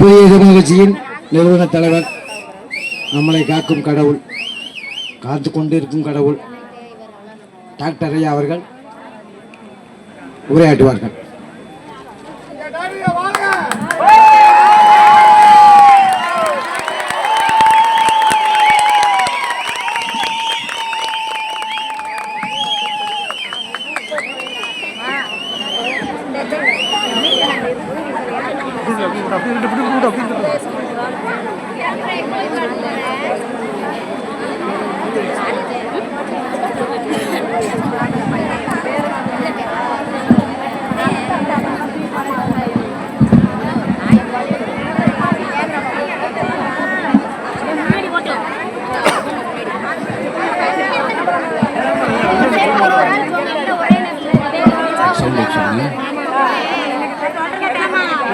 புதிய கட்சியின் நிறுவன தலைவர் நம்மளை காக்கும் கடவுள் காத்து கொண்டிருக்கும் கடவுள் டாக்டர் ஐயா அவர்கள் உரையாற்றுவார்கள்.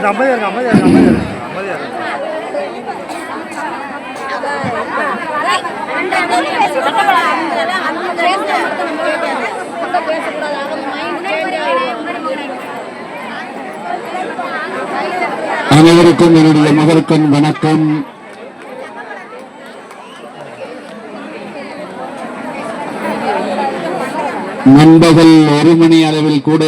இது அமைதியா இருக்கு அமைதியா இருக்கு அமைதியா இருக்கு அமைதியா இருக்கு. அனைவருக்கும் என்னுடைய மகளுக்கும் வணக்கம். நண்பகல் ஒரு மணி அளவில் கூட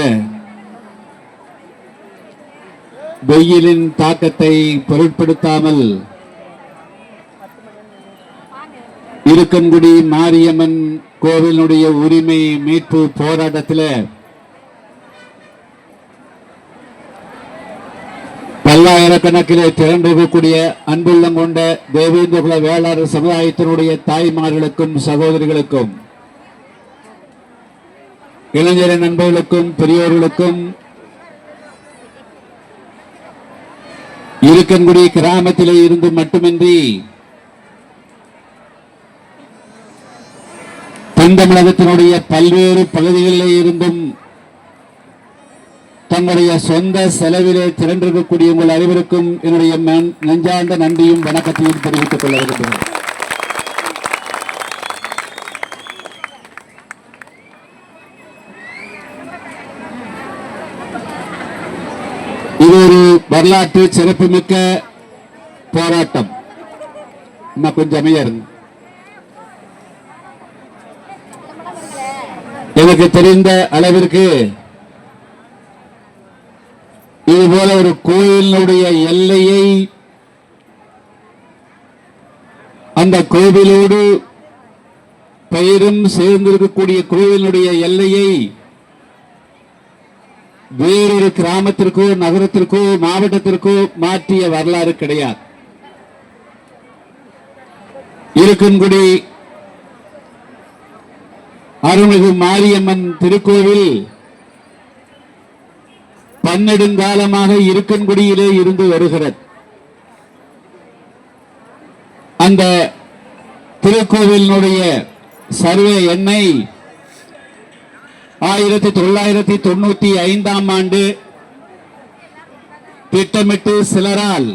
வெயிலின் தாக்கத்தை பொருட்படுத்தாமல் இருக்கன்குடி மாரியம்மன் கோவிலுடைய உரிமை மீட்பு போராட்டத்தில் பல்லாயிரக்கணக்கிலே திரண்டிருக்கக்கூடிய அன்புள்ளம் கொண்ட தேவேந்திரகுல வேளாளர் சமுதாயத்தினுடைய தாய்மார்களுக்கும் சகோதரிகளுக்கும் இளைஞர நண்பர்களுக்கும் பெரியோர்களுக்கும் இருக்கன்குடி கிராமத்திலே இருந்து மட்டுமின்றி தென் தமிழகத்தினுடைய பல்வேறு பகுதிகளிலே இருந்தும் தங்களுடைய சொந்த செலவிலே திரண்டிருக்கக்கூடிய உங்கள் அனைவருக்கும் என்னுடைய நெஞ்சார்ந்த நன்றியும் வணக்கத்தையும் தெரிவித்துக் கொள்ள விரும்புகிறேன் இது ஒரு வரலாற்று சிறப்புமிக்க போராட்டம். இன்னும் கொஞ்சம் அமையா இருங்க. எனக்கு தெரிந்த அளவிற்கு இது போல ஒரு கோயிலினுடைய எல்லையை அந்த கோவிலோடு பெயரும் சேர்ந்திருக்கக்கூடிய கோவிலுடைய எல்லையை வேறொரு கிராமத்திற்கோ நகரத்திற்கோ மாவட்டத்திற்கோ மாற்றிய வரலாறு கிடையாது. இருக்கன்குடி அருள்மிகு மாரியம்மன் திருக்கோவில் பன்னெடுங்காலமாக இருக்கன்குடியிலே இருந்து வருகிறது. அந்த திருக்கோவிலினுடைய சர்வே எண்ணெய் ஆயிரத்தி தொள்ளாயிரத்தி தொண்ணூத்தி ஐந்தாம் ஆண்டு திட்டமிட்டு சிலரால்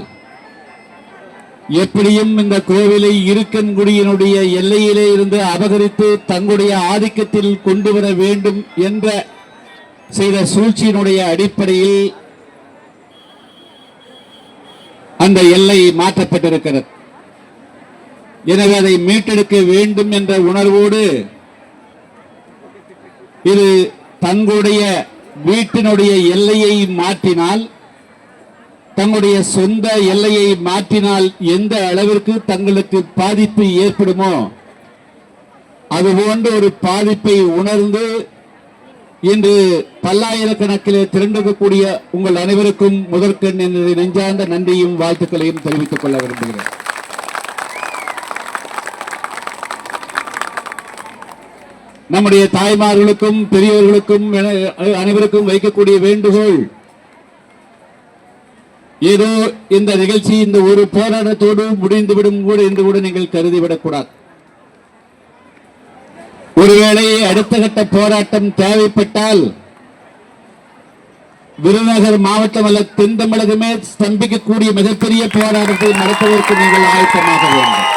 எப்படியும் இந்த கோவிலை இருக்கன்குடியினுடைய எல்லையிலே இருந்து அபகரித்து தங்களுடைய ஆதிக்கத்தில் கொண்டு வர வேண்டும் என்ற செய்த சூழ்ச்சியினுடைய அடிப்படையில் அந்த எல்லை மாற்றப்பட்டிருக்கிறது. எனவே அதை மீட்டெடுக்க வேண்டும் என்ற உணர்வோடு இது தங்களுடைய வீட்டினுடைய எல்லையை மாற்றினால் தங்களுடைய சொந்த எல்லையை மாற்றினால் எந்த அளவிற்கு தங்களுக்கு பாதிப்பு ஏற்படுமோ அதுபோன்ற ஒரு பாதிப்பை உணர்ந்து இன்று பல்லாயிரக்கணக்கிலே திரண்டிருக்கக்கூடிய உங்கள் அனைவருக்கும் முதற்கண் என்னுடைய நெஞ்சார்ந்த நன்றியும் வாழ்த்துக்களையும் தெரிவித்துக் கொள்ள விரும்புகிறேன். நம்முடைய தாய்மார்களுக்கும் பெரியவர்களுக்கும் அனைவருக்கும் வைக்கக்கூடிய வேண்டுகோள். ஏதோ இந்த நிகழ்ச்சி இந்த ஒரு போராட்டத்தோடு முடிந்துவிடும் கூட என்று கூட நீங்கள் கருதிவிடக்கூடாது. ஒருவேளை அடுத்த கட்ட போராட்டம் தேவைப்பட்டால் விருதுநகர் மாவட்டம் அல்ல தென் தமிழகமே ஸ்தம்பிக்கக்கூடிய மிகப்பெரிய போராட்டத்தை நடத்துவதற்கு நீங்கள் ஆயத்தமாக வேண்டும்.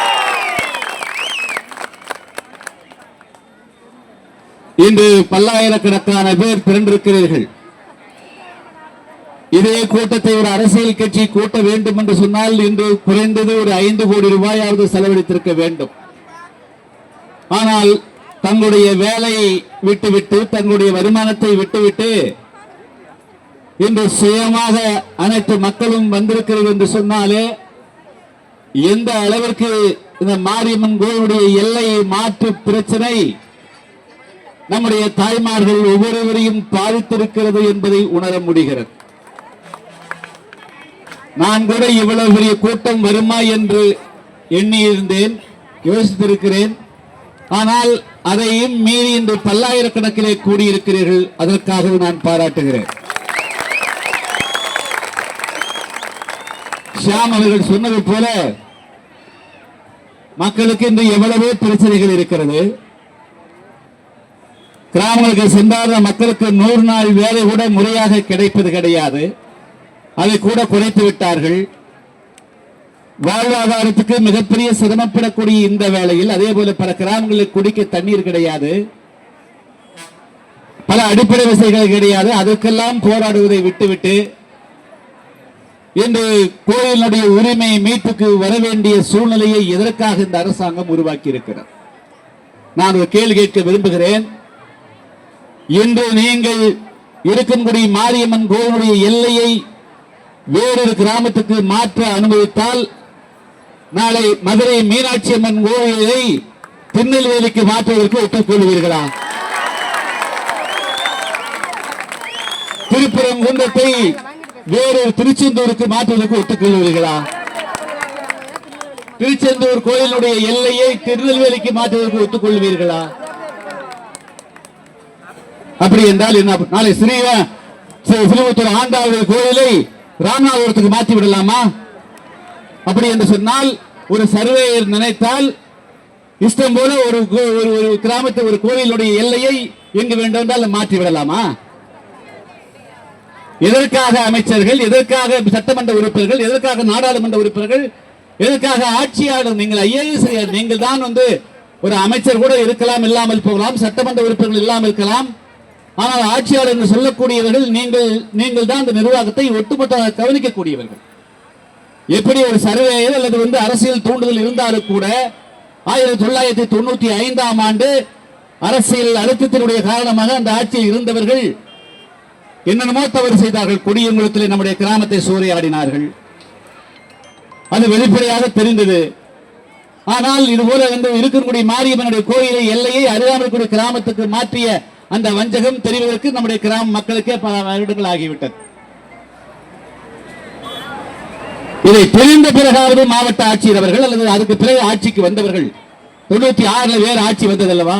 இன்று பல்லாயிரக்கணக்கான பேர் திரண்டிருக்கிறீர்கள் இதே கூட்டத்தை ஒரு அரசியல் கட்சி கூட்ட வேண்டும் என்று சொன்னால் இன்று குறைந்தது ஒரு ஐந்து கோடி ரூபாயாவது செலவழித்திருக்க வேண்டும். ஆனால் தங்களுடைய வேலையை விட்டுவிட்டு தங்களுடைய வருமானத்தை விட்டுவிட்டு இன்று சுயமாக அனைத்து மக்களும் வந்திருக்கிறது என்று சொன்னாலே எந்த அளவிற்கு இந்த மாரியம்மன் கோயிலுடைய எல்லை மாற்று பிரச்சனை நம்முடைய தாய்மார்கள் ஒவ்வொருவரையும் பாதித்திருக்கிறது என்பதை உணர முடிகிறது. நான் கூட இவ்வளவு பெரிய கூட்டம் வருமா என்று எண்ணியிருந்தேன் யோசித்திருக்கிறேன். ஆனால் அதையும் மீறி இன்று பல்லாயிரக்கணக்கிலே கூடியிருக்கிறீர்கள் அதற்காகவும் நான் பாராட்டுகிறேன். ஷியாம் அவர்கள் சொன்னது போல மக்களுக்கு இன்று எவ்வளவோ பிரச்சனைகள் இருக்கிறது. கிராமங்களுக்கு சென்றால் மக்களுக்கு நூறு நாள் வேலை கூட முறையாக கிடைப்பது கிடையாது. அதை கூட குறைத்து விட்டார்கள். வாழ்வாதாரத்துக்கு மிகப்பெரிய சிரமப்படக்கூடிய இந்த வேளையில் அதே போல பல கிராமங்களுக்கு குடிக்க தண்ணீர் கிடையாது. பல அடிப்படை வசதிகள் கிடையாது. அதற்கெல்லாம் போராடுவதை விட்டுவிட்டு இன்று கோயிலுடைய உரிமை மீட்புக்கு வர வேண்டிய சூழ்நிலையை எதற்காக இந்த அரசாங்கம் உருவாக்கி இருக்கிறது நான் ஒரு கேள்வி கேட்க விரும்புகிறேன். இன்று நீங்கள் இருக்கன்குடி மாரியம்மன் கோவிலுடைய எல்லையை வேறொரு கிராமத்துக்கு மாற்ற அனுமதித்தால் நாளை மதுரை மீனாட்சி அம்மன் கோவிலை திருநெல்வேலிக்கு மாற்றுவதற்கு ஒப்புக்கொள்வீர்களா திருப்பரங்குன்றத்தை வேறொரு திருச்செந்தூருக்கு மாற்றுவதற்கு ஒத்துக்கொள்வீர்களா திருச்செந்தூர் கோயிலுடைய எல்லையை திருநெல்வேலிக்கு மாற்றுவதற்கு ஒத்துக்கொள்வீர்களா அப்படி என்றால் என்ன நாளை ஸ்ரீவ சிறுவத்தூர் ஆண்டாவது கோயிலை ராமநாதபுரத்துக்கு மாற்றி விடலாமா? அப்படி என்று சொன்னால் ஒரு சர்வேயர் நினைத்தால் இஷ்டம் போல ஒரு ஒரு ஒரு கிராமத்து ஒரு கோயிலுடைய எல்லையை எங்கு வேண்டும் என்றால் மாற்றி விடலாமா? எதற்காக அமைச்சர்கள் எதற்காக சட்டமன்ற உறுப்பினர்கள் எதற்காக நாடாளுமன்ற உறுப்பினர்கள் எதற்காக ஆட்சியாளர் நீங்கள் ஐஏஎஸ் நீங்கள் தான் வந்து ஒரு அமைச்சர் கூட இருக்கலாம் இல்லாமல் போகலாம் சட்டமன்ற உறுப்பினர்கள் இல்லாமல் இருக்கலாம் ஆனால் ஆட்சியாளர் என்று சொல்லக்கூடியவர்கள் நீங்கள் நீங்கள் தான் அந்த நிர்வாகத்தை ஒட்டுமொத்தமாக கவனிக்கக்கூடியவர்கள். எப்படி ஒரு சர்வேயர் அல்லது வந்து அரசியல் தூண்டுதல் இருந்தாலும் கூட ஆயிரத்தி தொள்ளாயிரத்தி தொண்ணூத்தி ஐந்தாம் ஆண்டு அரசியல் அழுத்தத்தினுடைய காரணமாக அந்த ஆட்சியில் இருந்தவர்கள் என்னென்னமோ தவறு செய்தார்கள். கொடியங்குளத்தில் நம்முடைய கிராமத்தை சூறையாடினார்கள். அது வெளிப்படையாக தெரிந்தது. ஆனால் இதுபோல வந்து இருக்கக்கூடிய மாரியம்மனுடைய கோயிலை எல்லையை அருகாமல் கூடிய கிராமத்துக்கு மாற்றிய அந்த வஞ்சகம் தெரிவதற்கு நம்முடைய கிராம மக்களுக்கே பல வருடங்கள் ஆகிவிட்டது. இதை தெரிந்த பிறகாவது மாவட்ட ஆட்சியர் அவர்கள் அல்லது அதுக்கு பிறகு ஆட்சிக்கு வந்தவர்கள் தொண்ணூத்தி ஆறுல வேறு ஆட்சி வந்தது அல்லவா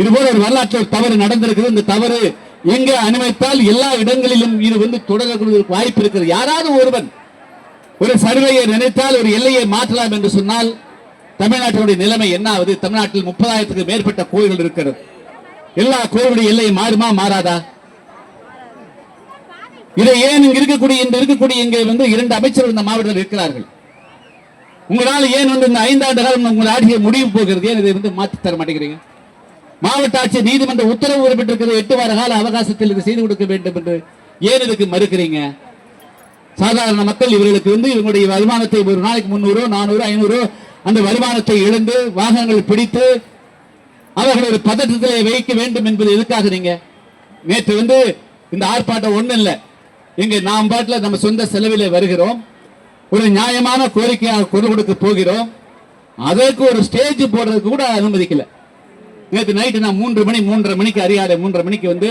இதுபோல ஒரு வரலாற்று ஒரு தவறு நடந்திருக்கிறது இந்த தவறு எங்க அனுமதித்தால் எல்லா இடங்களிலும் இது வந்து தொடர்வதற்கு வாய்ப்பு இருக்கிறது. யாராவது ஒருவன் ஒரு சர்வையை நினைத்தால் ஒரு எல்லையை மாற்றலாம் என்று சொன்னால் தமிழ்நாட்டினுடைய நிலைமை என்ன ஆகுது தமிழ்நாட்டில் முப்பதாயிரத்துக்கு மேற்பட்ட கோயில்கள் இருக்கிறது. எல்லா கோவிலுடைய எல்லை மாறுமா மாறாதா? இதை ஏன் இங்க இருக்கக்கூடிய இந்த இருக்கக்கூடிய இங்கே வந்து இரண்டு அமைச்சர்கள் இந்த மாவட்டத்தில் இருக்கிறார்கள். உங்களால் ஏன் வந்து இந்த ஐந்தாண்டு காலம் உங்கள் ஆட்சியை முடிவு போகிறது? ஏன் இதை வந்து மாற்றி தர மாட்டேங்கிறீங்க? மாவட்ட ஆட்சியர் நீதிமன்ற உத்தரவு வரப்பட்டிருக்கிறது எட்டு வார கால அவகாசத்தில் இது செய்து கொடுக்க வேண்டும் என்று ஏன் இதுக்கு மறுக்கிறீங்க? சாதாரண மக்கள் இவர்களுக்கு வந்து இவங்களுடைய வருமானத்தை ஒரு நாளைக்கு முந்நூறு நானூறு ஐநூறு அந்த வருமானத்தை இழந்து வாகனங்கள் பிடித்து அவர்கள் ஒரு பதற்றத்திலே வைக்க வேண்டும் என்பது எதுக்காக நீங்க? நேற்று வந்து இந்த ஆர்ப்பாட்டம் ஒண்ணு இல்ல. இங்க நாம் பாட்டில் நம்ம சொந்த செலவிலே வருகிறோம். ஒரு நியாயமான கோரிக்கையாக குரல் கொடுக்க போகிறோம். அதற்கு ஒரு ஸ்டேஜ் போடுறதுக்கு கூட அனுமதிக்கல. நேற்று நைட்டு நான் மூன்று மணி மூன்றரை மணிக்கு அறியாத மூன்றரை மணிக்கு வந்து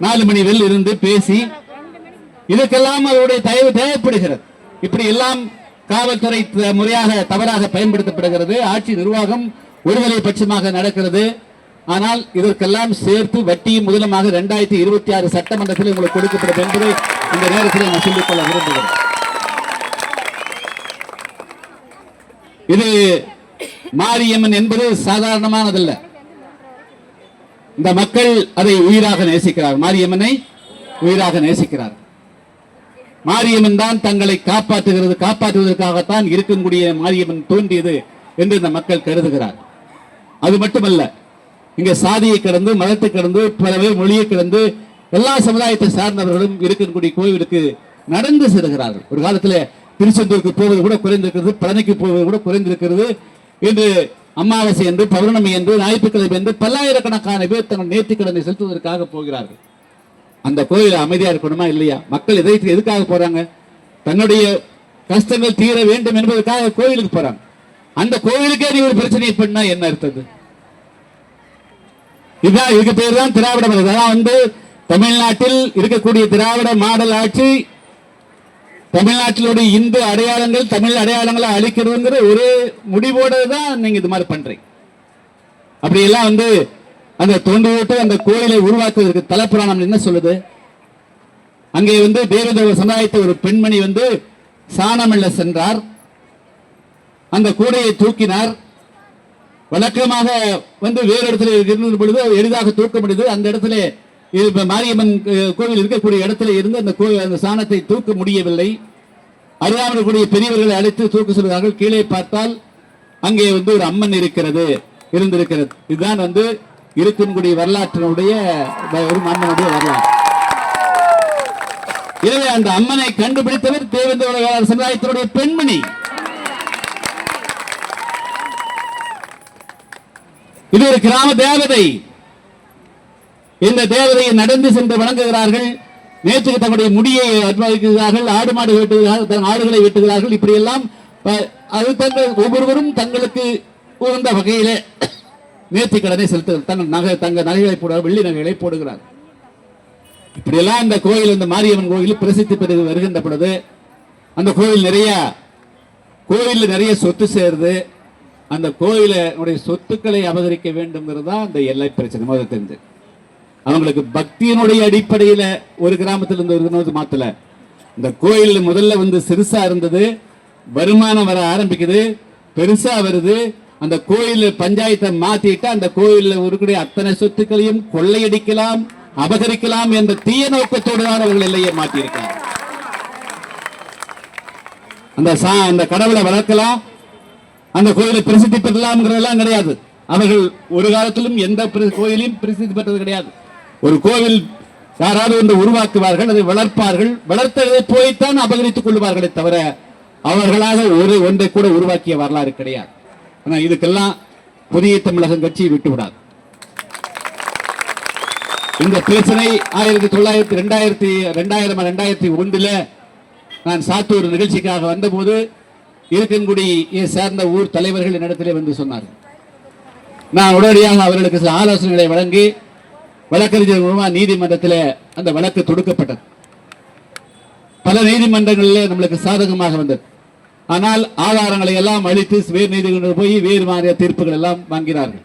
நாலு மணி வெளில இருந்து பேசி இதுக்கெல்லாம் அவருடைய தயவு தேவைப்படுகிறது. இப்படி எல்லாம் காவல்துறை முறையாக தவறாக பயன்படுத்தப்படுகிறது. ஆட்சி நிர்வாகம் ஒருதலை பட்சமாக நடக்கிறது. ஆனால் இதற்கெல்லாம் சேர்த்து வட்டி முதலமாக இரண்டாயிரத்தி இருபத்தி ஆறு சட்டமன்றத்தில் உங்களுக்கு கொடுக்கப்படும் என்பதை இந்த நேரத்தில் நான் சொல்லிக்கொள்ள விரும்புகிறேன். இது மாரியம்மன் என்பது சாதாரணமானதல்ல. இந்த மக்கள் அதை உயிராக நேசிக்கிறார். மாரியம்மனை உயிராக நேசிக்கிறார். மாரியம்மன் தான் தங்களை காப்பாற்றுகிறது. காப்பாற்றுவதற்காகத்தான் இருக்கக்கூடிய மாரியம்மன் தோன்றியது என்று இந்த மக்கள் கருதுகிறார். அது மட்டுமல்ல இங்க சாதியை கடந்து மதத்தை கடந்து பலவே மொழியை கடந்து எல்லா சமுதாயத்தை சார்ந்தவர்களும் இருக்கக்கூடிய கோவிலுக்கு நடந்து செல்கிறார்கள். ஒரு காலத்துல திருச்செந்தூருக்கு போவது கூட குறைந்திருக்கிறது பழனிக்கு போவது கூட குறைந்திருக்கிறது என்று அமாவாசை என்று பௌர்ணமி என்று ஞாயிற்றுக்கிழமை என்று பல்லாயிரக்கணக்கான பேர் தங்கள் நேர்த்திக்கடனை செலுத்துவதற்காக போகிறார்கள். அந்த கோயில் அமைதியா இருக்கணுமா இல்லையா? மக்கள் இதை எதுக்காக போறாங்க? தன்னுடைய கஷ்டங்கள் தீர வேண்டும் என்பதற்காக கோயிலுக்கு போறாங்க. அந்த கோயிலுக்கே நீ ஒரு பிரச்சனையை பண்ணா என்ன அர்த்தது? இதுதான் இதுக்கு பேர் தான் திராவிட மாடல். அதான் வந்து தமிழ்நாட்டில் இருக்கக்கூடிய திராவிட மாடல் ஆட்சி தமிழ்நாட்டிலுடைய இந்து அடையாளங்கள் தமிழ் அடையாளங்களை அழிக்கிறதுங்கிற ஒரு முடிவோடு தான் நீங்க இது மாதிரி பண்றீங்க. அப்படி எல்லாம் வந்து அந்த தொண்டு விட்டு அந்த கோயிலை உருவாக்குவதற்கு தலப்புராணம் என்ன சொல்லுது? அங்கே வந்து தேவதேவ சமுதாயத்தை ஒரு பெண்மணி வந்து சாணமல்ல சென்றார். அந்த கூடையை தூக்கினார். வழக்கமாக வந்து வேறு இடத்துல இருந்த பொழுது எளிதாக தூக்க முடியுது அந்த இடத்துல மாரியம்மன் கோவில் இருக்கக்கூடிய இடத்துல இருந்து அந்த கோவில் அந்த சாணத்தை தூக்க முடியவில்லை. அருகாமல் பெரியவர்களை அழைத்து தூக்க சொல்கிறார்கள். கீழே பார்த்தால் அங்கே வந்து ஒரு அம்மன் இருக்கிறது இருந்திருக்கிறது. இதுதான் வந்து இருக்கன்குடி வரலாற்றினுடைய ஒரு அம்மனுடைய வரலாறு. எனவே அந்த அம்மனை கண்டுபிடித்தவர் தேவேந்திர சமுதாயத்தினுடைய பெண்மணி. இது ஒரு கிராம தேவதை. இந்த தேவதையை நடந்து சென்று வணங்குகிறார்கள். நேற்றுக்கு தங்களுடைய முடியை அர்ப்பணிக்கிறார்கள் ஆடு மாடு வெட்டுகிறார்கள் தன் ஆடுகளை வெட்டுகிறார்கள். இப்படி எல்லாம் அது தங்கள் ஒவ்வொருவரும் தங்களுக்கு உகந்த வகையிலே நேர்த்தி கடனை செலுத்து தங்கள் நகை தங்க நகைகளை போட வெள்ளி நகைகளை போடுகிறார். இப்படியெல்லாம் இந்த கோயில் இந்த மாரியம்மன் கோயில் பிரசித்தி பெற்று வருகின்ற பொழுது அந்த கோயில் நிறைய கோயிலில் நிறைய சொத்து சேருது அந்த கோயிலுடைய சொத்துக்களை அபகரிக்க வேண்டும்ங்கிறது தான் அந்த எல்லை பிரச்சனை முதல் தெரிஞ்சு. அவங்களுக்கு பக்தியினுடைய அடிப்படையில் ஒரு கிராமத்திலிருந்து ஒரு கிராமத்துக்கு மாத்தல. இந்த கோயில் முதல்ல வந்து சிறுசா இருந்தது வருமானம் வர ஆரம்பிக்குது பெருசா வருது. அந்த கோயில் பஞ்சாயத்தை மாத்திட்டு அந்த கோயிலில் இருக்கக்கூடிய அத்தனை சொத்துக்களையும் கொள்ளையடிக்கலாம் அபகரிக்கலாம் என்ற தீய நோக்கத்தோடு தான் அவர்கள் எல்லையை மாற்றியிருக்காங்க அந்த சா அந்த கடவுளை வளர்க்கலாம் அந்த கோயிலை பிரசித்தி பெறலாம்ங்கிறதெல்லாம் கிடையாது. அவர்கள் ஒரு காலத்திலும் எந்த கோயிலையும் பிரசித்தி பெற்றது கிடையாது. ஒரு கோவில் யாராவது ஒன்று உருவாக்குவார்கள் அதை வளர்ப்பார்கள் வளர்த்ததை போய்த்தான் அபகரித்துக் கொள்வார்களே தவிர அவர்களாக ஒரு ஒன்றை கூட உருவாக்கிய வரலாறு கிடையாது. ஆனால் இதுக்கெல்லாம் புதிய தமிழகம் கட்சி விட்டுவிடாது. இந்த பிரச்சனை ஆயிரத்தி தொள்ளாயிரத்தி ரெண்டாயிரத்தி ரெண்டாயிரம் ரெண்டாயிரத்தி ஒன்றில் நான் சாத்தூர் நிகழ்ச்சிக்காக வந்தபோது இருக்கன்குடியை சேர்ந்த ஊர் தலைவர்கள் என்னிடத்திலே வந்து சொன்னார்கள். நான் உடனடியாக அவர்களுக்கு சில ஆலோசனைகளை வழங்கி வழக்கறிஞர் மூலமாக நீதிமன்றத்தில் அந்த வழக்கு தொடுக்கப்பட்டது. பல நீதிமன்றங்களிலே நம்மளுக்கு சாதகமாக வந்தது. ஆனால் ஆதாரங்களை எல்லாம் அழித்து வேறு நீதிமன்றம் போய் வேறு மாறிய தீர்ப்புகள் எல்லாம் வாங்கினார்கள்.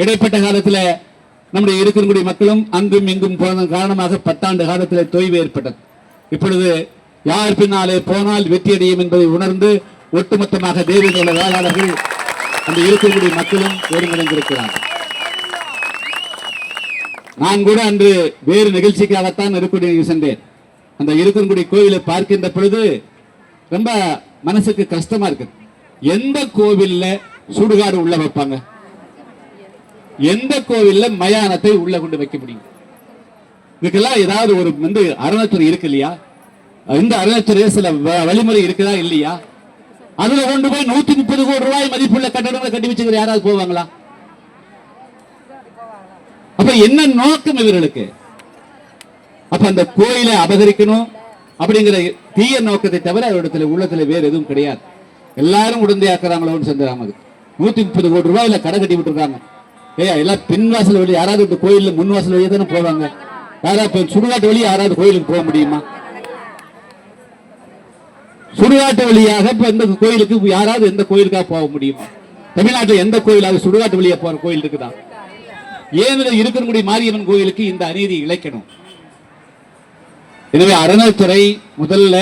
இடைப்பட்ட காலத்தில் நம்முடைய இருக்கன்குடி மக்களும் அங்கும் இங்கும் போனதன் காரணமாக பத்தாண்டு காலத்தில் தொய்வு ஏற்பட்டது. இப்பொழுது யார் பின்னாலே போனால் வெற்றியடையும் என்பதை உணர்ந்து ஒட்டுமொத்தமாக தேவேந்திர வேளாளர்கள் அந்த இருக்கன்குடி மக்களும் ஒருங்கிணைந்திருக்கிறார்கள். நான் கூட அன்று வேறு நிகழ்ச்சிக்காகத்தான் இருக்கக்கூடிய சென்றேன். அந்த இருக்கன்குடி கோவிலை பார்க்கின்ற பொழுது ரொம்ப மனசுக்கு கஷ்டமா இருக்கு எந்த கோவில்ல சுடுகாடு உள்ள வைப்பாங்க? எந்த கோவில்ல மயானத்தை உள்ள கொண்டு வைக்க முடியும்? இதுக்கெல்லாம் ஏதாவது ஒரு வந்து அறநிலைத்துறை இருக்கு இல்லையா? இந்த அறநிலைத்துறை சில வ- வழிமுறை இருக்குதா இல்லையா? அதுல கொண்டு போய் நூத்தி முப்பது கோடி ரூபாய் மதிப்புள்ள கட்டடங்களை கட்டி வச்சுக்கிற யாராவது போவாங்களா? அப்ப என்ன நோக்கம் இவர்களுக்கு? அப்ப அந்த கோயிலை அபகரிக்கணும் அப்படிங்கிற தீய நோக்கத்தை தவிர அவரிடத்துல உள்ளத்துல வேற எதுவும் கிடையாது. எல்லாரும் உடந்தையாக்குறாங்களோன்னு சந்திராம அது நூத்தி முப்பது கோடி இல்ல கடை கட்டி விட்டுருக்காங்க. ஏய் எல்லாம் பின் வாசல் வழி யாராவது இந்த கோயில்ல முன் வாசல் வழியே தானே போவாங்க? யாராவது சுடுகாட்டு வழி யாராவது கோயிலுக்கு போக முடியுமா? சுடுகாட்டு வழியாக இப்ப இந்த கோயிலுக்கு யாராவது எந்த கோயிலுக்காக போக முடியுமா? தமிழ்நாட்டில் எந்த கோயிலாவது சுடுகாட்டு வழியா போற கோயில் இருக்குதா? ஏன் இருக்கக்கூடிய மாரியம்மன் கோயிலுக்கு இந்த அநீதி இழைக்கணும். எனவே அறநிலைத்துறை முதல்ல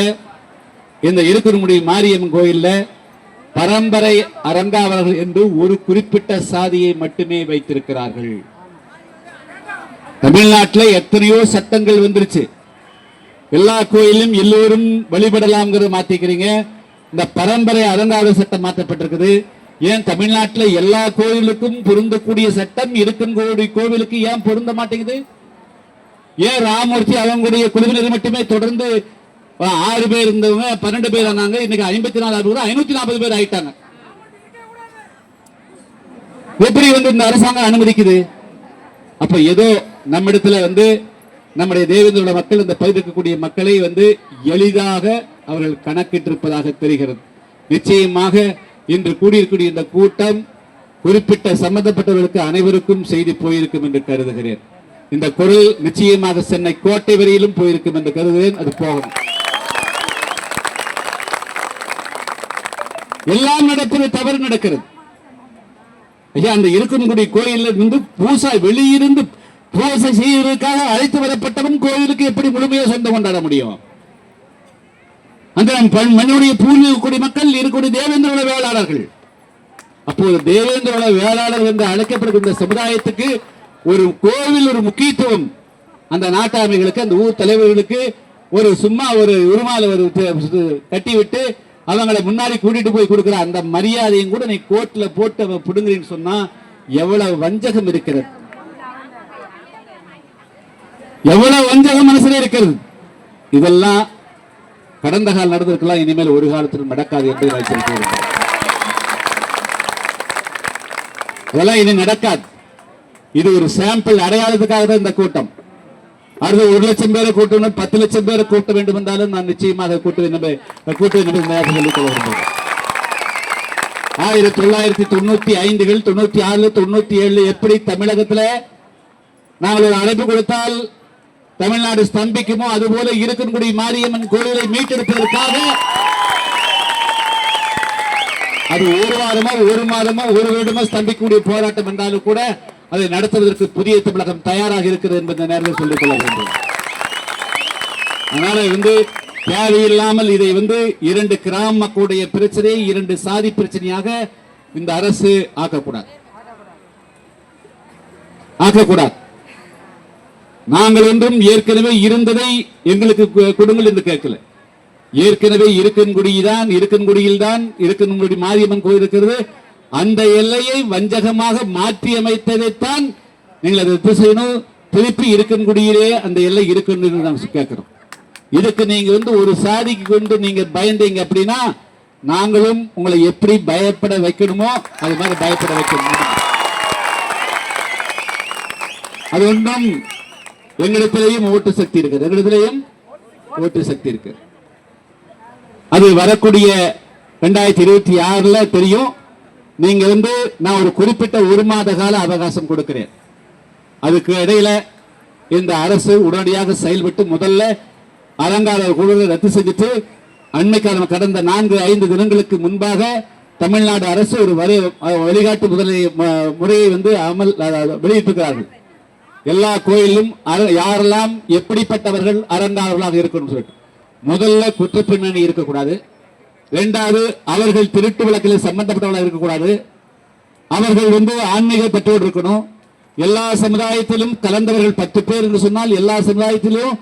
இந்த இருக்கக்கூடிய மாரியம்மன் கோயில்ல பரம்பரை அரங்காவலர்கள் என்று ஒரு குறிப்பிட்ட சாதியை மட்டுமே வைத்திருக்கிறார்கள். தமிழ்நாட்டில் எத்தனையோ சட்டங்கள் வந்துருச்சு. எல்லா கோயிலும் எல்லோரும் வழிபடலாம்ங்கிறத மாத்திக்கிறீங்க. இந்த பரம்பரை அறங்காவல் சட்டம் மாற்றப்பட்டிருக்குது. ஏன் தமிழ்நாட்டில் எல்லா கோயிலுக்கும் பொருந்தக்கூடிய சட்டம் இருக்கன்கோடி கோவிலுக்கு ஏன் பொருந்த மாட்டேங்குது? ஏன் ராமூர்த்தி அவங்களுடைய குழுவினர் மட்டுமே தொடர்ந்து ஆறு பேர் இருந்தவங்க பன்னெண்டு பேர் ஆனாங்க. இன்னைக்கு ஐம்பத்தி நாலு பேர் ஐநூத்தி நாற்பது பேர் ஆயிட்டாங்க. எப்படி வந்து இந்த அரசாங்கம் அனுமதிக்குது? அப்ப ஏதோ நம்மிடத்துல வந்து நம்முடைய தேவேந்திரோட மக்கள் இந்த பகுதியில் இருக்கக்கூடிய மக்களை வந்து எளிதாக அவர்கள் கணக்கிட்டிருப்பதாக தெரிகிறது. நிச்சயமாக இன்று கூடியிருக்கக்கூடிய இந்த கூட்டம் குறிப்பிட்ட சம்பந்தப்பட்டவர்களுக்கு அனைவருக்கும் செய்தி போயிருக்கும் என்று கருதுகிறேன். இந்த குரல் நிச்சயமாக சென்னை கோட்டை வரையிலும் போயிருக்கும் என்று கருதுகிறேன். அது போகணும். எல்லாம் நடப்பது தவறு நடக்கிறது. ஐயா அந்த இருக்கன்குடி கோயிலில் இருந்து பூசா வெளியிருந்து பூசை செய்வதற்காக அழைத்து வரப்பட்டவன் கோயிலுக்கு எப்படி முழுமையாக சொந்தம் கொண்டாட முடியும்? அந்த பண்- மண்ணுடைய பூர்வீக குடிமக்கள் இருக்கக்கூடிய தேவேந்திரோட வேளாளர்கள். அப்போது தேவேந்திரோட வேளாளர் என்று அழைக்கப்படுகின்ற சமுதாயத்துக்கு ஒரு கோவில் ஒரு முக்கியத்துவம். அந்த நாட்டாமைகளுக்கு அந்த ஊர் தலைவர்களுக்கு ஒரு சும்மா ஒரு உருமால ஒரு கட்டிவிட்டு அவங்களை முன்னாடி கூட்டிட்டு போய் கொடுக்குற அந்த மரியாதையும் கூட நீ கோர்ட்ல போட்டு அவன் பிடுங்குறீன்னு சொன்னா எவ்வளவு வஞ்சகம் இருக்கிறது? எவ்வளவு வஞ்சகம் மனசுல இருக்கிறது? இதெல்லாம் கடந்த காலம் நடந்திருக்கலாம் இனிமேல் ஒரு காலத்தில் நடக்காது என்று வைத்திருக்கிறேன் அதெல்லாம் இனி நடக்காது. இது ஒரு சாம்பிள் அடையாளத்துக்காக தான் இந்த கூட்டம். அடுத்து ஒரு லட்சம் பேரை கூட்டணும் பத்து லட்சம் பேரை கூட்ட வேண்டும் என்றாலும் நான் நிச்சயமாக கூட்டுவேன் என்பதை கூட்டுவேன் என்று சொல்லிக் கொள்ள விரும்புகிறேன். ஆயிரத்தி தொள்ளாயிரத்தி தொண்ணூத்தி ஐந்துகள் தொண்ணூத்தி ஆறு தொண்ணூத்தி ஏழு எப்படி தமிழகத்துல நாங்கள் ஒரு அழைப்பு கொடுத்தால் தமிழ்நாடு ஸ்தம்பிக்குமோ அதுபோல இருக்கன்குடி மாரியம்மன் கோயிலை மீட்டெடுப்பதற்காக அது ஒரு வாரமோ ஒரு மாதமோ ஒரு வருடமோ ஸ்தம்பிக்கக்கூடிய போராட்டம் என்றாலும் கூட அதை நடத்துவதற்கு புதிய தமிழகம் தயாராக இருக்கிறது என்பதை நேரத்தில் சொல்லிக் கொள்ள வேண்டும். அதனால வந்து தேவையில்லாமல் இதை வந்து இரண்டு கிராம மக்களுடைய பிரச்சனையை இரண்டு சாதி பிரச்சனையாக இந்த அரசு ஆக்கக்கூடாது. ஆக்கக்கூடாது. நாங்கள் ஒன்றும் ஏற்கனவே இருந்ததை எங்களுக்கு கு- கொடுங்கள் என்று கேட்கல. ஏற்கனவே இருக்கன்குடிதான் இருக்கன்குடியில் தான் இருக்கன்குடி மாரியம்மன் கோயில் இருக்கிறது. அந்த எல்லையை வஞ்சகமாக மாற்றி அமைத்ததைத்தான் நீங்கள் அதை ரத்து செய்யணும். திருப்பி இருக்கன்குடியிலே அந்த எல்லை இருக்கணும் நாங்கள் கேட்கிறோம். இதுக்கு நீங்க வந்து ஒரு சாதிக்கு கொண்டு நீங்க பயந்தீங்க அப்படின்னா நாங்களும் உங்களை எப்படி பயப்பட வைக்கணுமோ அது மாதிரி பயப்பட வைக்கணும். அது ஒன்றும் எங்களிடத்திலையும் ஓட்டு சக்தி இருக்குது. எங்களிடத்திலையும் ஓட்டு சக்தி இருக்கு. அது வரக்கூடிய ரெண்டாயிரத்தி இருபத்தி ஆறுல தெரியும். நீங்க வந்து நான் ஒரு குறிப்பிட்ட ஒரு மாத கால அவகாசம் கொடுக்கிறேன். அதுக்கு இடையில இந்த அரசு உடனடியாக செயல்பட்டு முதல்ல அலங்கார குழுவை ரத்து செஞ்சுட்டு அண்மைக்கான கடந்த நான்கு ஐந்து தினங்களுக்கு முன்பாக தமிழ்நாடு அரசு ஒரு வரி வழிகாட்டு முதலை முறையை வந்து அமல் வெளியிட்டிருக்கிறார்கள். எல்லா கோயிலும் யாரெல்லாம் எப்படிப்பட்டவர்கள் அறந்தார்களாக இருக்கணும் சொல்லிட்டு. முதல்ல குற்றப்பின்னணி இருக்கக்கூடாது. இரண்டாவது அவர்கள் திருட்டு வழக்கில் சம்பந்தப்பட்டவர்களாக இருக்கக்கூடாது. அவர்கள் வந்து ஆன்மீக பெற்றோர் இருக்கணும். எல்லா சமுதாயத்திலும் கலந்தவர்கள் பத்து பேர் என்று சொன்னால் எல்லா சமுதாயத்திலும்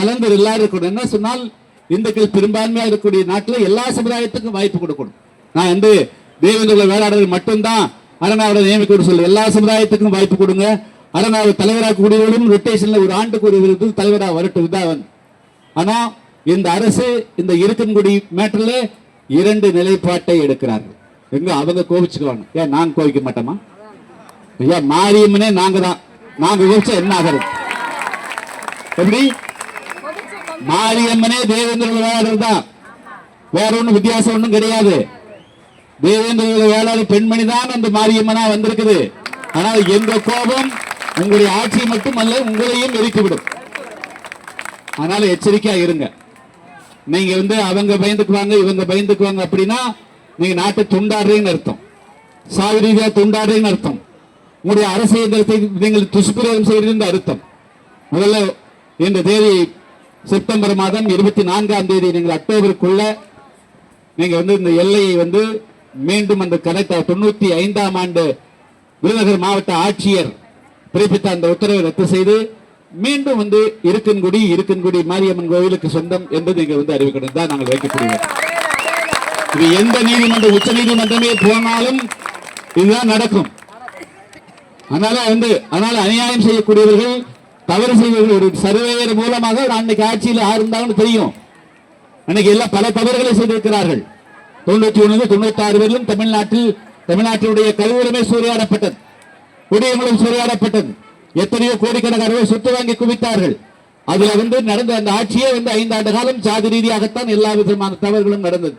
கலந்தர் எல்லாரும் இருக்கணும். என்ன சொன்னால் இந்துக்கள் பெரும்பான்மையாக இருக்கக்கூடிய நாட்டில் எல்லா சமுதாயத்துக்கும் வாய்ப்பு கொடுக்கணும். நான் வந்து தேவேந்திர வேளாளர்கள் மட்டும்தான் அரணாவோட நியமிக்கணும் சொல்லு எல்லா சமுதாயத்துக்கும் வாய்ப்பு கொடுங்க. அரணாவை தலைவராக கூடியவர்களும் ரொட்டேஷன்ல ஒரு ஆண்டுக்கு ஒரு விருது தலைவராக வரட்டும் தான் ஆனா இந்த அரசு இந்த இருக்கன்குடி மேட்டர்ல இரண்டு நிலைப்பாட்டை எடுக்கிறார்கள். எங்க அவங்க கோவிச்சுக்குவாங்க ஏன் நாங்க கோவிக்க மாட்டோமா ஐயா மாரியம்மனே நாங்க தான். நாங்க கோபிச்சா என்ன ஆகிறது எப்படி? மாரியம்மனே தேவேந்திர வேளாளர் தான். வேற ஒண்ணும் வித்தியாசம் ஒண்ணும் கிடையாது. தேவேந்திர வேளாளர் பெண்மணி தான் அந்த மாரியம்மனா வந்திருக்குது. ஆனால் எங்க கோபம் உங்களுடைய ஆட்சி மட்டுமல்ல உங்களையும் எரித்துவிடும். அதனால எச்சரிக்கையா இருங்க. நீங்க வந்து அவங்க பயந்துக்குவாங்க இவங்க பயந்துக்குவாங்க அப்படின்னா நீங்க நாட்டை துண்டாடுறீங்கன்னு அர்த்தம். சாதி ரீதியா துண்டாடுறீங்கன்னு அர்த்தம். உங்களுடைய அரசு நீங்கள் துஷ்பிரயோகம் செய்கிறீங்கன்னு அர்த்தம். முதல்ல இந்த தேதி செப்டம்பர் மாதம் இருபத்தி நான்காம் தேதி நீங்கள் அக்டோபருக்குள்ள நீங்க வந்து இந்த எல்லையை வந்து மீண்டும் அந்த கலெக்டர் தொண்ணூத்தி ஐந்தாம் ஆண்டு விருதுநகர் மாவட்ட ஆட்சியர் பிறப்பித்த அந்த உத்தரவை ரத்து செய்து மீண்டும் வந்து இருக்கன்குடி இருக்கன்குடி மாரியம்மன் கோவிலுக்கு சொந்தம் என்பது இங்க வந்து அறிவிக்கணும் தான் நாங்கள் வைக்கக்கூடியது. இது எந்த நீதிமன்றம் உச்ச நீதிமன்றமே போனாலும் இதுதான் நடக்கும். அதனால வந்து அதனால அநியாயம் செய்யக்கூடியவர்கள் தவறு செய்வர்கள் ஒரு சர்வேயர் மூலமாக ஒரு அன்னைக்கு ஆட்சியில் யார் தெரியும். அன்னைக்கு எல்லாம் பல தவறுகளை செய்திருக்கிறார்கள். தொண்ணூத்தி ஒன்று தொண்ணூத்தி ஆறு பேரிலும் தமிழ்நாட்டில் தமிழ்நாட்டினுடைய கல்வியுரிமை சூறையாடப்பட்டது. குடியமலம் சூறையாடப்பட்டது. எத்தனையோ கோடிக்கணக்கான சொத்து வாங்கி குவித்தார்கள். அதுல வந்து நடந்த அந்த ஆட்சியே வந்து ஐந்தாண்டு காலம் சாதி ரீதியாகத்தான் எல்லா விதமான தவறுகளும் நடந்தது.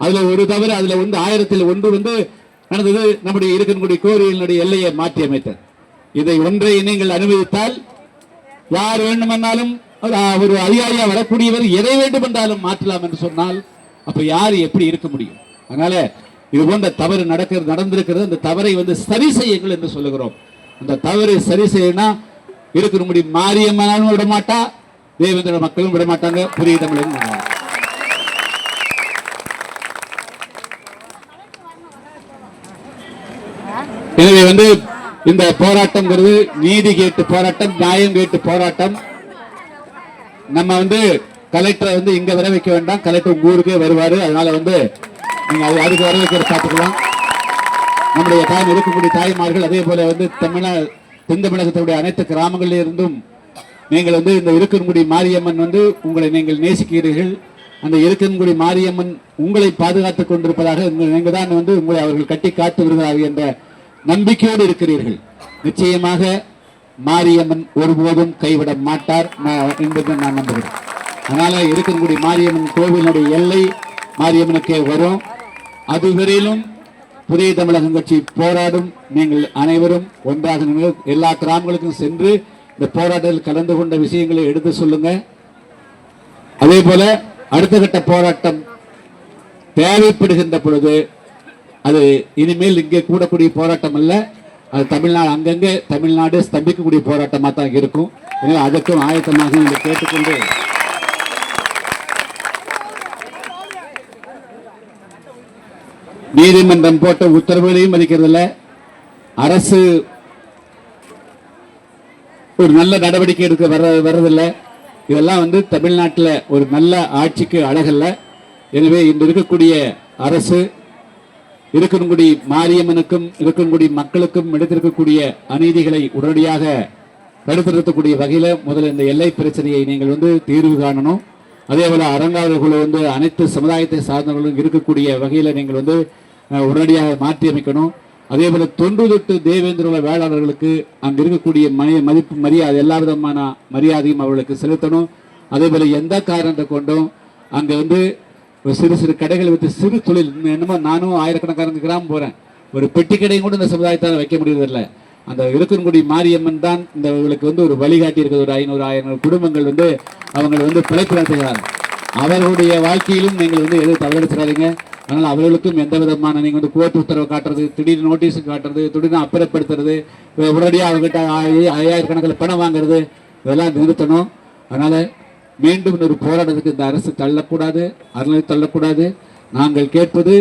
அதுல ஒரு தவறு அதுல வந்து ஆயிரத்தில் ஒன்று வந்து நடந்தது. நம்முடைய இருக்கன்குடி கோரியினுடைய எல்லையை மாற்றி அமைத்தது. இதை ஒன்றை நீங்கள் அனுமதித்தால் யார் வேண்டுமென்னாலும் ஒரு ஒரு அதிகாரியா வரக்கூடியவர் எதை வேண்டுமென்றாலும் மாற்றலாம் என்று சொன்னால் அப்ப யார் எப்படி இருக்க முடியும்? அதனால இது போன்ற தவறு நடக்கிறது நடந்திருக்கிறது. அந்த தவறை வந்து சரி செய்யுங்கள் என்று சொல்லுகிறோம். அந்த தவறை சரி செய்யணும் இருக்கிற முடி மாரியம்மனும் விட மாட்டா தேவேந்திர மக்களும் விட மாட்டாங்க. புதிய தமிழகம் எனவே வந்து இந்த போராட்டம்ங்கிறது நீதி கேட்டு போராட்டம் நியாயம் கேட்டு போராட்டம். நம்ம வந்து கலெக்டரை வந்து இங்க வர வைக்க வேண்டாம். கலெக்டர் உங்க ஊருக்கே வருவாரு. அதனால வந்து நீங்கள் அது அதுக்கு வர பார்த்துக்கலாம் நம்முடைய தாய் இருக்கக்கூடிய தாய்மார்கள் அதே போல வந்து தமிழ தென் தமிழகத்தினுடைய அனைத்து கிராமங்களில் இருந்தும் நீங்கள் வந்து இந்த இருக்கன்குடி மாரியம்மன் வந்து உங்களை நீங்கள் நேசிக்கிறீர்கள். அந்த இருக்கன்குடி மாரியம்மன் உங்களை பாதுகாத்துக் கொண்டிருப்பதாக நீங்கள் தான் வந்து உங்களை அவர்கள் கட்டி காத்து வருகிறார்கள் என்ற நம்பிக்கையோடு இருக்கிறீர்கள். நிச்சயமாக மாரியம்மன் ஒருபோதும் கைவிட மாட்டார். என்பதை நான் நம்புகிறேன். அதனால இருக்கன்குடி மாரியம்மன் கோவிலுடைய எல்லை மாரியம்மனுக்கே வரும். அதுவரையிலும் புதிய தமிழகம் கட்சி போராடும். நீங்கள் அனைவரும் ஒன்றாக நின்று எல்லா கிராமங்களுக்கும் சென்று இந்த போராட்டத்தில் கலந்து கொண்ட விஷயங்களை எடுத்து சொல்லுங்க. அதே போல அடுத்த கட்ட போராட்டம் தேவைப்படுகின்ற பொழுது அது இனிமேல் இங்கே கூடக்கூடிய போராட்டம் அல்ல. அது தமிழ்நாடு அங்கங்கே தமிழ்நாடு ஸ்தம்பிக்கக்கூடிய போராட்டமாக தான் இருக்கும். எனவே அதற்கும் ஆயத்தமாக நீங்கள் கேட்டுக்கொண்டு நீதிமன்றம் போட்ட உத்தரவுகளையும் மதிக்கிறதில்ல அரசு ஒரு நல்ல நடவடிக்கை எடுக்க வர வர்றதில்ல. இதெல்லாம் வந்து தமிழ்நாட்டில் ஒரு நல்ல ஆட்சிக்கு அழகல்ல. எனவே இன்று இருக்கக்கூடிய அரசு இருக்கன்குடி மாரியம்மனுக்கும் இருக்கன்குடி மக்களுக்கும் எடுத்திருக்கக்கூடிய அநீதிகளை உடனடியாக தடுத்து நிறுத்தக்கூடிய வகையில முதல்ல இந்த எல்லை பிரச்சனையை நீங்கள் வந்து தீர்வு காணணும். அதே போல அறங்காவலர் வந்து அனைத்து சமுதாயத்தை சார்ந்தவர்களும் இருக்கக்கூடிய வகையில் நீங்கள் வந்து உடனடியாக மாற்றி அமைக்கணும் அதே போல தொன்று தொட்டு தேவேந்திர வேளாளர்களுக்கு அங்க இருக்கக்கூடிய மனித மதிப்பு மரியாதை எல்லா விதமான மரியாதையும் அவர்களுக்கு செலுத்தணும். அதே போல எந்த காரணத்தை கொண்டும் அங்க வந்து ஒரு சிறு சிறு கடைகளை வைத்து சிறு தொழில் என்னமோ நானும் ஆயிரக்கணக்கான கிராமம் போறேன். ஒரு பெட்டி கடையும் கூட இந்த சமுதாயத்தால் வைக்க முடியறதில்ல அந்த இருக்கன்குடி மாரியம்மன் தான் இந்த இவங்களுக்கு வந்து ஒரு வழிகாட்டி இருக்கிறது ஒரு ஐநூறு ஆயிரம் குடும்பங்கள் வந்து அவங்களை வந்து பிழைப்பு நடத்துகிறார் அவர்களுடைய வாழ்க்கையிலும் நீங்கள் வந்து எதுவும் தவறடிச்சிடாதீங்க அதனால் அவர்களுக்கும் எந்த விதமான நீங்கள் வந்து கோர்ட் உத்தரவு காட்டுறது திடீர்னு நோட்டீஸ் காட்டுறது திடீர்னு அப்புறப்படுத்துறது உடனடியாக அவங்ககிட்ட ஐயாயிரக்கணக்கில் பணம் வாங்குறது இதெல்லாம் நிறுத்தணும். அதனால் மீண்டும் ஒரு போராட்டத்துக்கு இந்த அரசு தள்ளக்கூடாது அறநிலை தள்ளக்கூடாது. நாங்கள் கேட்பது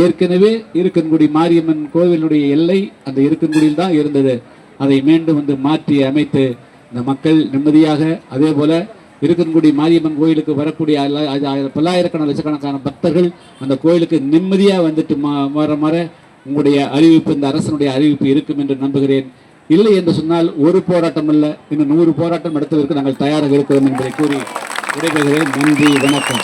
ஏற்கனவே இருக்கன்குடி மாரியம்மன் கோவிலுடைய எல்லை அந்த இருக்கன்குடியில் தான் இருந்தது. அதை மீண்டும் வந்து மாற்றி அமைத்து இந்த மக்கள் நிம்மதியாக அதே போல் இருக்கன்குடி மாரியம்மன் கோயிலுக்கு வரக்கூடிய ஆயிரம் பல்லாயிரக்கணக்கான லட்சக்கணக்கான பக்தர்கள் அந்த கோயிலுக்கு நிம்மதியாக வந்துட்டு மாற மாற உங்களுடைய அறிவிப்பு இந்த அரசனுடைய அறிவிப்பு இருக்கும் என்று நம்புகிறேன். இல்லை என்று சொன்னால் ஒரு போராட்டம் அல்ல இன்னும் நூறு போராட்டம் நடத்துவதற்கு நாங்கள் தயாராக இருக்கிறோம் என்பதை கூறி விடைபெறுகிறேன். நன்றி வணக்கம்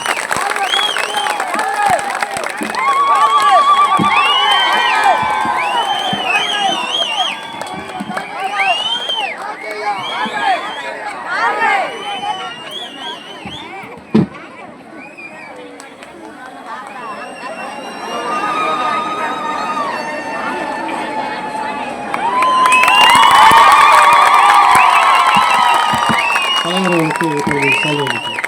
தலைவர்களுக்கு இப்பொழுது சால்வை அளிக்கிறேன்.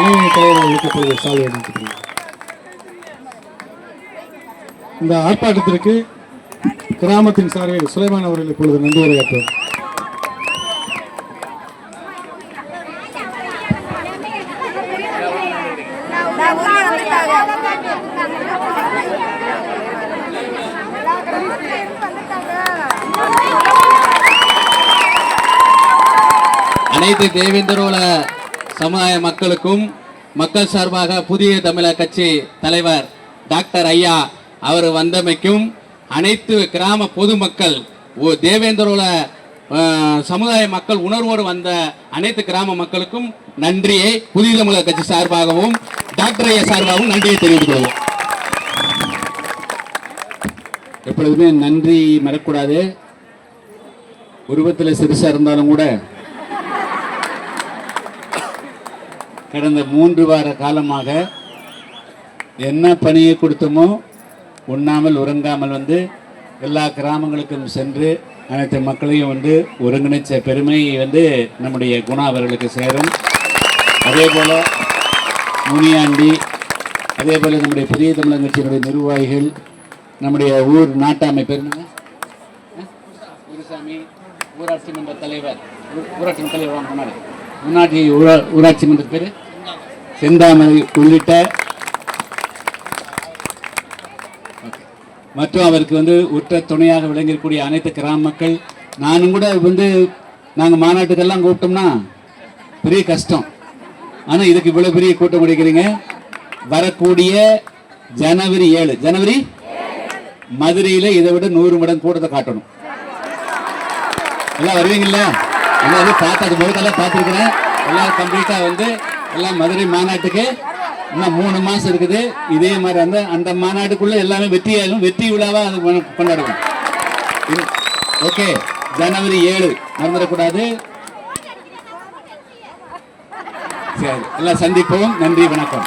இளைஞர் தலைவர்களுக்கு இப்பொழுது சால்வை அளிக்கிறேன். இந்த ஆர்ப்பாட்டத்திற்கு கிராமத்தின் சார்பில் சுலைமான் அவர்கள் இப்பொழுது நன்றி உரையாற்றுவார் அனைத்து தேவேந்திரோல சமுதாய மக்களுக்கும் மக்கள் சார்பாக புதிய தமிழக கட்சி தலைவர் டாக்டர் ஐயா அவர் வந்தமைக்கும் அனைத்து கிராம பொதுமக்கள் ஓ தேவேந்திரோட சமுதாய மக்கள் உணர்வோடு வந்த அனைத்து கிராம மக்களுக்கும் நன்றியை புதிய தமிழக கட்சி சார்பாகவும் டாக்டர் ஐயா சார்பாகவும் நன்றியை தெரிவித்துக் கொள்வோம் எப்பொழுதுமே நன்றி மறக்கூடாது உருவத்தில் சிறுசாக இருந்தாலும் கூட கடந்த மூன்று வார காலமாக என்ன பணியை கொடுத்தோமோ உண்ணாமல் உறங்காமல் வந்து எல்லா கிராமங்களுக்கும் சென்று அனைத்து மக்களையும் வந்து ஒருங்கிணைச்ச பெருமை வந்து நம்முடைய குணா அவர்களுக்கு சேரும். அதே போல் முனியாண்டி அதே போல் நம்முடைய புதிய தமிழக கட்சியினுடைய நிர்வாகிகள் நம்முடைய ஊர் நாட்டாமை பேர் குருசாமி ஊராட்சி மன்ற தலைவர். ஊராட்சி தலைவர் முன்னாடி முன்னாடி ஊரா- ஊராட்சி மன்ற பேர்? செந்தாமரை உள்ளிட்ட மற்றும் அவருக்கு வந்து உற்ற துணையாக விளங்கக்கூடிய அனைத்து கிராம மக்கள் நானும் கூட வந்து நாங்கள் மாநாட்டுக்கெல்லாம் கூப்பிட்டோம்னா பெரிய கஷ்டம். ஆனால் இதுக்கு இவ்வளோ பெரிய கூட்டம் முடிக்கிறீங்க வரக்கூடிய ஜனவரி ஏழு. ஜனவரி? மதுரையில் இதை விட நூறு மடங்கு கூட்டத்தை காட்டணும். எல்லாம் வருவீங்களா எல்லாம் வந்து பார்த்து அது பார்த்துருக்குறேன். எல்லாம் கம்ப்ளீட்டாக வந்து எல்லாம் மதுரை மாநாட்டுக்கு இன்னும் மூணு மாதம் இருக்குது. இதே மாதிரி அந்த அந்த மாநாட்டுக்குள்ளே எல்லாமே வெற்றியாகும் வெற்றி விழாவாக அது கொண்டாடுவோம். ஓகே. ஜனவரி ஏழு. மறந்துடக்கூடாது. சரி எல்லாம் சந்திப்போம். நன்றி வணக்கம்.